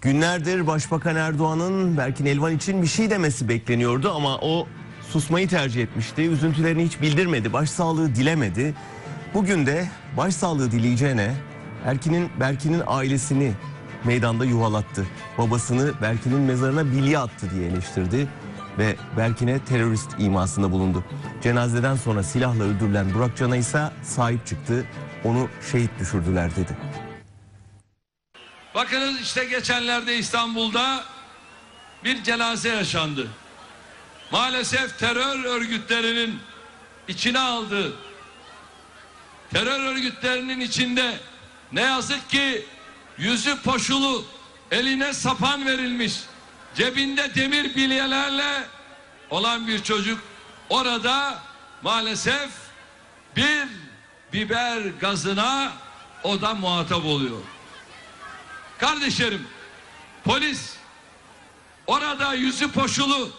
Günlerdir Başbakan Erdoğan'ın Berkin Elvan için bir şey demesi bekleniyordu ama o susmayı tercih etmişti. Üzüntülerini hiç bildirmedi, başsağlığı dilemedi. Bugün de başsağlığı dileyeceğine Erkin'in Berkin'in ailesini meydanda yuvalattı. Babasını Berkin'in mezarına bilye attı diye eleştirdi ve Berkin'e terörist imasında bulundu. Cenazeden sonra silahla öldürülen Burak Can'a ise sahip çıktı. Onu şehit düşürdüler dedi. Bakınız işte geçenlerde İstanbul'da bir cenaze yaşandı. Maalesef terör örgütlerinin içine aldığı terör örgütlerinin içinde ne yazık ki yüzü poşulu eline sapan verilmiş cebinde demir bilyelerle olan bir çocuk orada maalesef bir biber gazına o da muhatap oluyor. Kardeşlerim polis orada yüzü poşulu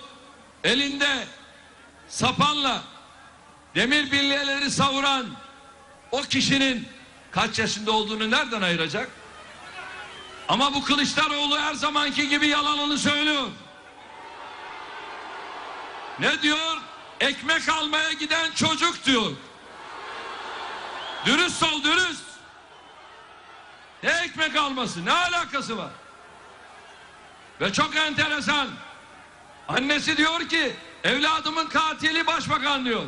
elinde sapanla demir bilyeleri savuran o kişinin kaç yaşında olduğunu nereden ayıracak? Ama bu Kılıçdaroğlu her zamanki gibi yalanını söylüyor. Ne diyor? Ekmek almaya giden çocuk diyor. Dürüst ol dürüst. Ne ekmek alması? Ne alakası var? Ve çok enteresan. Annesi diyor ki evladımın katili başbakan diyor.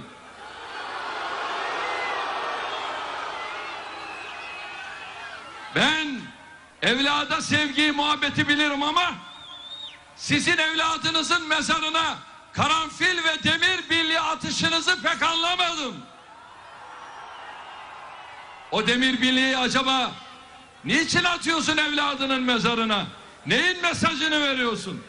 Ben evlada sevgiyi, muhabbeti bilirim ama sizin evladınızın mezarına karanfil ve demir bilye atışınızı pek anlamadım. O demir bilyeyi acaba niçin atıyorsun evladının mezarına? Neyin mesajını veriyorsun?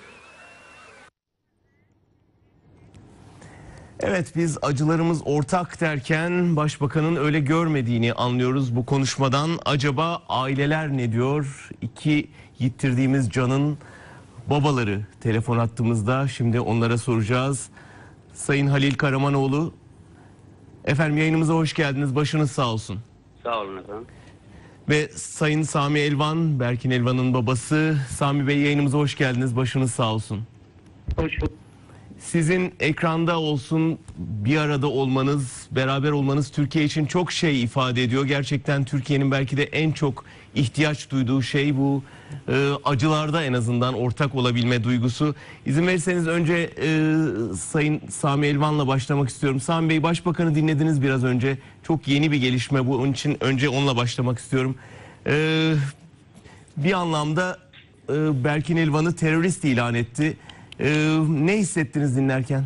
Evet biz acılarımız ortak derken başbakanın öyle görmediğini anlıyoruz bu konuşmadan. Acaba aileler ne diyor? İki yitirdiğimiz canın babaları telefon attığımızda şimdi onlara soracağız. Sayın Halil Karamanoğlu efendim yayınımıza hoş geldiniz başınız sağ olsun. Sağ olun efendim. Ve Sayın Sami Elvan, Berkin Elvan'ın babası. Sami Bey yayınımıza hoş geldiniz başınız sağ olsun. Hoş bulduk. Sizin ekranda olsun bir arada olmanız, beraber olmanız Türkiye için çok şey ifade ediyor. Gerçekten Türkiye'nin belki de en çok ihtiyaç duyduğu şey bu. Ee, acılarda en azından ortak olabilme duygusu. İzin verirseniz önce e, Sayın Sami Elvan'la başlamak istiyorum. Sami Bey Başbakanı dinlediniz biraz önce. Çok yeni bir gelişme bu. Onun için önce onunla başlamak istiyorum. Ee, bir anlamda e, Berkin Elvan'ı terörist ilan etti. E, ne hissettiniz dinlerken?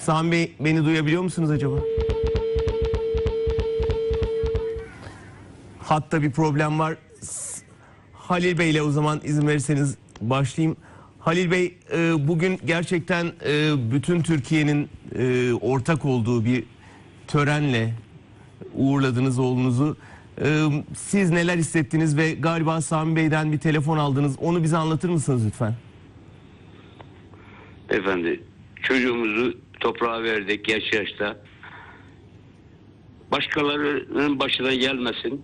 Sami Bey beni duyabiliyor musunuz acaba? Hatta bir problem var. Halil Bey ile o zaman izin verirseniz başlayayım. Halil Bey e, bugün gerçekten e, bütün Türkiye'nin e, ortak olduğu bir törenle uğurladınız oğlunuzu. Siz neler hissettiniz ve galiba Sami Bey'den bir telefon aldınız. Onu bize anlatır mısınız lütfen? Efendi çocuğumuzu toprağa verdik yaş yaşta. Başkalarının başına gelmesin.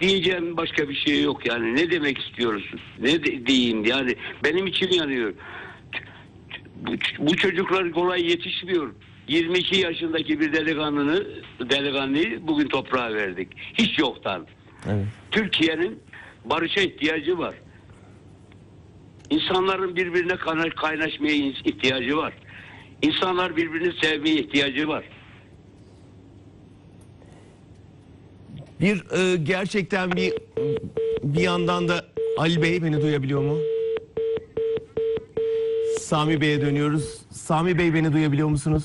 Diyeceğim başka bir şey yok yani. Ne demek istiyorsun? Ne de- diyeyim yani. Benim içim yanıyor. Bu, bu çocuklar kolay yetişmiyor. 22 yaşındaki bir delikanlını delikanlıyı bugün toprağa verdik. Hiç yoktan. Evet. Türkiye'nin barışa ihtiyacı var. İnsanların birbirine kaynaşmaya ihtiyacı var. İnsanlar birbirini sevmeye ihtiyacı var. Bir e, gerçekten bir bir yandan da Ali Bey beni duyabiliyor mu? Sami Bey'e dönüyoruz. Sami Bey beni duyabiliyor musunuz?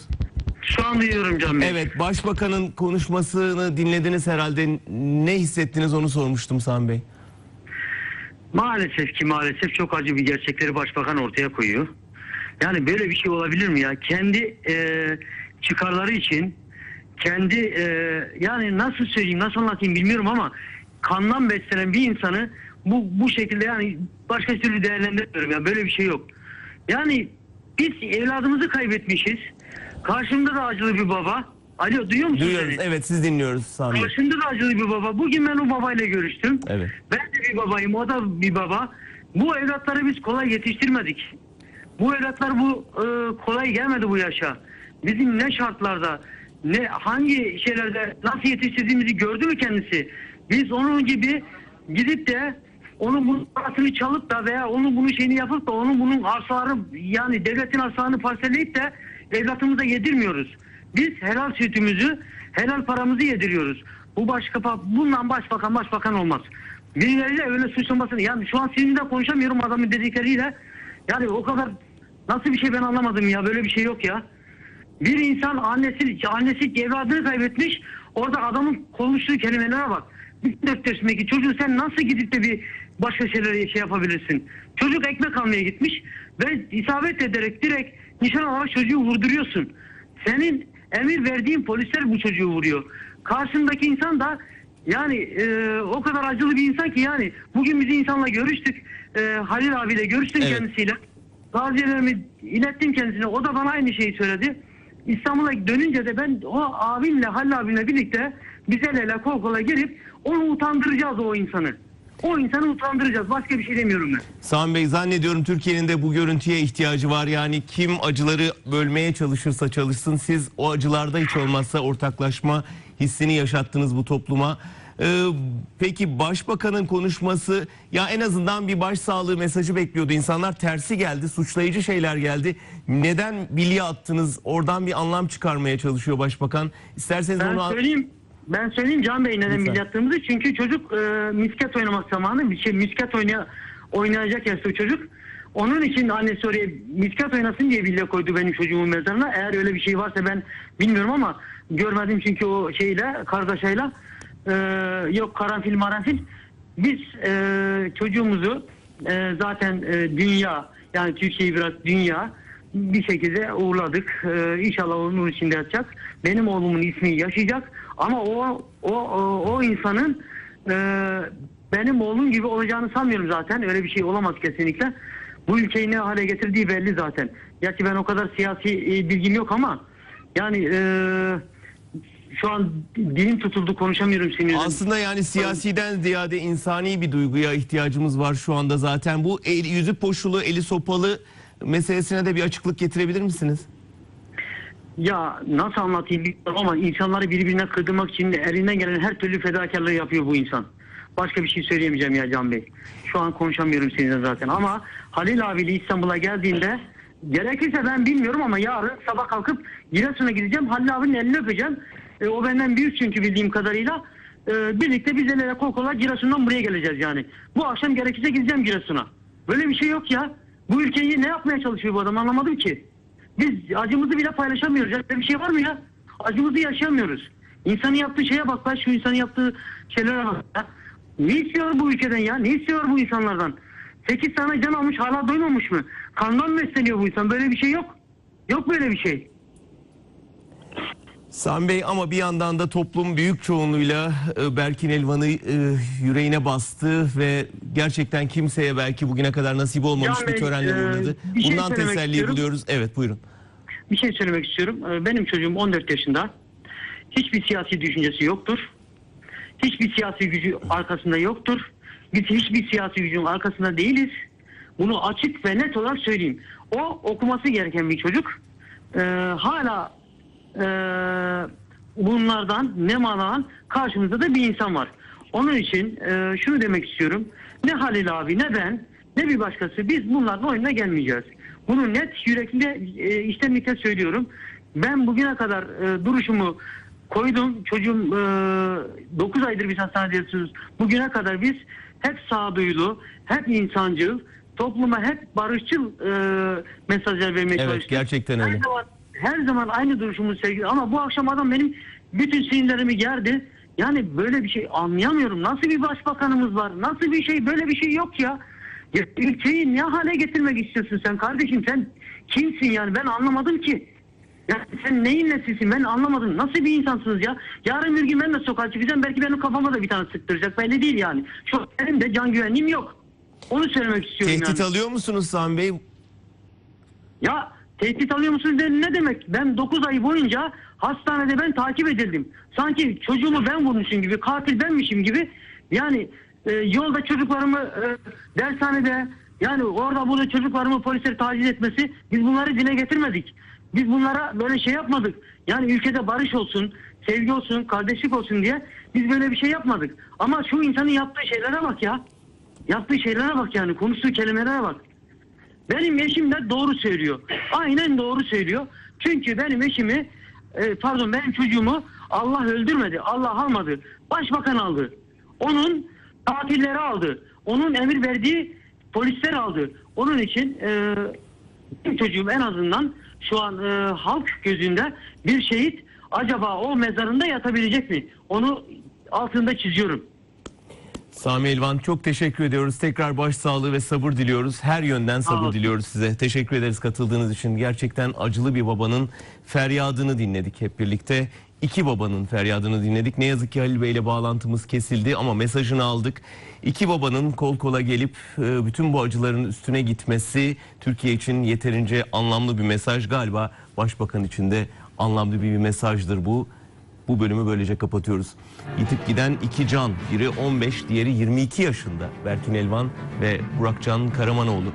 Şu an duyuyorum Can Bey. Evet, Başbakanın konuşmasını dinlediniz herhalde. Ne hissettiniz onu sormuştum Sami Bey. Maalesef ki maalesef çok acı bir gerçekleri başbakan ortaya koyuyor. Yani böyle bir şey olabilir mi ya? Kendi e, çıkarları için kendi e, yani nasıl söyleyeyim nasıl anlatayım bilmiyorum ama kandan beslenen bir insanı bu bu şekilde yani başka türlü değerlendirmiyorum ya böyle bir şey yok. Yani biz evladımızı kaybetmişiz. Karşımda da acılı bir baba. Alo duyuyor musun Duyuyoruz. beni? Evet siz dinliyoruz Sami Bey. Karşında da acılı bir baba. Bugün ben o babayla görüştüm. Evet. Ben de bir babayım, o da bir baba. Bu evlatları biz kolay yetiştirmedik. Bu evlatlar bu e, kolay gelmedi bu yaşa. Bizim ne şartlarda, ne hangi şeylerde nasıl yetiştirdiğimizi gördü mü kendisi? Biz onun gibi gidip de onun bunun parasını çalıp da veya onun bunun şeyini yapıp da onun bunun arsaları yani devletin arsalarını parselleyip de evlatımıza yedirmiyoruz. Biz helal sütümüzü, helal paramızı yediriyoruz. Bu başka bundan başbakan başbakan olmaz. Birileriyle öyle suçlamasını yani şu an sizinle konuşamıyorum adamın dedikleriyle. Yani o kadar nasıl bir şey ben anlamadım ya böyle bir şey yok ya. Bir insan annesi annesi evladını kaybetmiş. Orada adamın konuştuğu kelimelere bak. Bir dörtleşmeki çocuğu sen nasıl gidip de bir başka şeylere şey yapabilirsin? Çocuk ekmek almaya gitmiş ve isabet ederek direkt nişan alarak çocuğu vurduruyorsun. Senin emir verdiğin polisler bu çocuğu vuruyor. Karşındaki insan da yani e, o kadar acılı bir insan ki yani bugün biz insanla görüştük. E, Halil abiyle görüştüm Evet. kendisiyle. Taziyelerimi ilettim kendisine. O da bana aynı şeyi söyledi. İstanbul'a dönünce de ben o abimle Halil abimle birlikte biz el ele kol kola girip onu utandıracağız o insanı. O insanı utandıracağız. Başka bir şey demiyorum ben. Sami Bey zannediyorum Türkiye'nin de bu görüntüye ihtiyacı var. Yani kim acıları bölmeye çalışırsa çalışsın siz o acılarda hiç olmazsa ortaklaşma hissini yaşattınız bu topluma. Ee, peki başbakanın konuşması ya en azından bir başsağlığı mesajı bekliyordu. İnsanlar tersi geldi, suçlayıcı şeyler geldi. Neden bilye attınız? Oradan bir anlam çıkarmaya çalışıyor başbakan. İsterseniz Ben onu söyleyeyim. Ben söyleyeyim Can Bey neden Lütfen. biz yaptığımızı. Çünkü çocuk e, misket oynamak zamanı. Bir şey misket oynaya, oynayacak yaşta çocuk. Onun için annesi oraya misket oynasın diye bile koydu benim çocuğumun mezarına. Eğer öyle bir şey varsa ben bilmiyorum ama görmedim çünkü o şeyle kargaşayla e, yok karanfil maranfil. Biz e, çocuğumuzu e, zaten e, dünya yani Türkiye'yi biraz dünya bir şekilde uğurladık. Ee, inşallah onun içinde yatacak. Benim oğlumun ismi yaşayacak. Ama o o o, o insanın e, benim oğlum gibi olacağını sanmıyorum zaten. Öyle bir şey olamaz kesinlikle. Bu ülkeyi ne hale getirdiği belli zaten. Gerçi ben o kadar siyasi e, bilgim yok ama yani e, şu an dilim tutuldu konuşamıyorum sinirden. Aslında yani siyasiden ziyade insani bir duyguya ihtiyacımız var şu anda zaten. Bu el, yüzü poşulu, eli sopalı meselesine de bir açıklık getirebilir misiniz? Ya nasıl anlatayım bilmiyorum ama insanları birbirine kırdırmak için de elinden gelen her türlü fedakarlığı yapıyor bu insan. Başka bir şey söyleyemeyeceğim ya Can Bey. Şu an konuşamıyorum seninle zaten ama Halil abiyle İstanbul'a geldiğinde gerekirse ben bilmiyorum ama yarın sabah kalkıp Giresun'a gideceğim. Halil abinin elini öpeceğim. E, o benden büyük çünkü bildiğim kadarıyla. E, birlikte biz el ele kol kola Giresun'dan buraya geleceğiz yani. Bu akşam gerekirse gideceğim Giresun'a. Böyle bir şey yok ya. Bu ülkeyi ne yapmaya çalışıyor bu adam anlamadım ki. Biz acımızı bile paylaşamıyoruz. Ya böyle bir şey var mı ya? Acımızı yaşayamıyoruz. İnsanın yaptığı şeye bak lan şu insanın yaptığı şeylere bak ya. Ne istiyor bu ülkeden ya? Ne istiyor bu insanlardan? 8 tane can almış hala doymamış mı? Kandan besleniyor bu insan? Böyle bir şey yok. Yok böyle bir şey. Sami Bey ama bir yandan da toplum büyük çoğunluğuyla e, Berkin Elvan'ı e, yüreğine bastı ve gerçekten kimseye belki bugüne kadar nasip olmamış Can bir törenle e, uğurladı. bir şey Bundan teselli istiyorum. buluyoruz. Evet buyurun. Bir şey söylemek istiyorum. Benim çocuğum 14 yaşında. Hiçbir siyasi düşüncesi yoktur. Hiçbir siyasi gücü arkasında yoktur. Biz hiçbir siyasi gücün arkasında değiliz. Bunu açık ve net olarak söyleyeyim. O okuması gereken bir çocuk. Ee, hala ee, bunlardan nemalan karşımızda da bir insan var. Onun için e, şunu demek istiyorum. Ne Halil abi ne ben ne bir başkası biz bunların oyununa gelmeyeceğiz. Bunu net yürekli e, içtenlikle söylüyorum. Ben bugüne kadar e, duruşumu koydum. Çocuğum 9 aydır biz hastanede yatıyoruz. Bugüne kadar biz hep sağduyulu, hep insancıl, topluma hep barışçıl e, mesajlar vermeye Evet çalıştık. gerçekten öyle. Her zaman, her zaman aynı duruşumuz sevgili ama bu akşam adam benim bütün sinirlerimi gerdi. Yani böyle bir şey anlayamıyorum. Nasıl bir başbakanımız var? Nasıl bir şey? Böyle bir şey yok ya. ya ülkeyi ne hale getirmek istiyorsun sen kardeşim? Sen kimsin yani? Ben anlamadım ki. Ya sen neyin nesisin? Ben anlamadım. Nasıl bir insansınız ya? Yarın bir gün ben de sokağa çıkacağım. Belki benim kafama da bir tane sıktıracak. Belli değil yani. Şu benim de can güvenliğim yok. Onu söylemek istiyorum Tehdit yani. alıyor musunuz Sami Bey? Ya Tehdit alıyor musunuz? De, ne demek? Ben 9 ay boyunca hastanede ben takip edildim. Sanki çocuğumu ben vurmuşum gibi, katil benmişim gibi. Yani e, yolda çocuklarımı e, dershanede yani orada burada çocuklarımı polisler taciz etmesi biz bunları dile getirmedik. Biz bunlara böyle şey yapmadık. Yani ülkede barış olsun, sevgi olsun, kardeşlik olsun diye biz böyle bir şey yapmadık. Ama şu insanın yaptığı şeylere bak ya. Yaptığı şeylere bak yani. Konuştuğu kelimelere bak. Benim eşim de doğru söylüyor. Aynen doğru söylüyor. Çünkü benim eşimi e, pardon benim çocuğumu Allah öldürmedi. Allah almadı. Başbakan aldı. Onun tatilleri aldı. Onun emir verdiği polisler aldı. Onun için e, benim çocuğum en azından şu an e, halk gözünde bir şehit acaba o mezarında yatabilecek mi? Onu altında çiziyorum. Sami Elvan çok teşekkür ediyoruz. Tekrar başsağlığı ve sabır diliyoruz. Her yönden sabır diliyoruz size. Teşekkür ederiz katıldığınız için. Gerçekten acılı bir babanın feryadını dinledik hep birlikte. İki babanın feryadını dinledik. Ne yazık ki Halil Bey ile bağlantımız kesildi ama mesajını aldık. İki babanın kol kola gelip e, bütün bu acıların üstüne gitmesi Türkiye için yeterince anlamlı bir mesaj. Galiba Başbakan için de anlamlı bir mesajdır bu. Bu bölümü böylece kapatıyoruz. Yitip giden iki can, biri 15, diğeri 22 yaşında. Berkin Elvan ve Burakcan Karamanoğlu.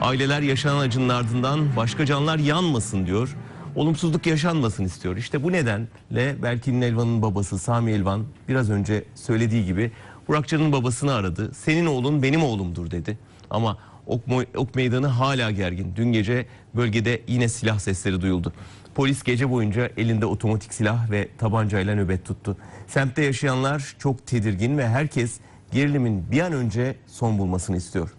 Aileler yaşanan acının ardından başka canlar yanmasın diyor. Olumsuzluk yaşanmasın istiyor. İşte bu nedenle Berkin Elvan'ın babası Sami Elvan biraz önce söylediği gibi Burakcan'ın babasını aradı. Senin oğlun benim oğlumdur dedi. Ama ok, ok meydanı hala gergin. Dün gece bölgede yine silah sesleri duyuldu. Polis gece boyunca elinde otomatik silah ve tabancayla nöbet tuttu. Semtte yaşayanlar çok tedirgin ve herkes gerilimin bir an önce son bulmasını istiyor.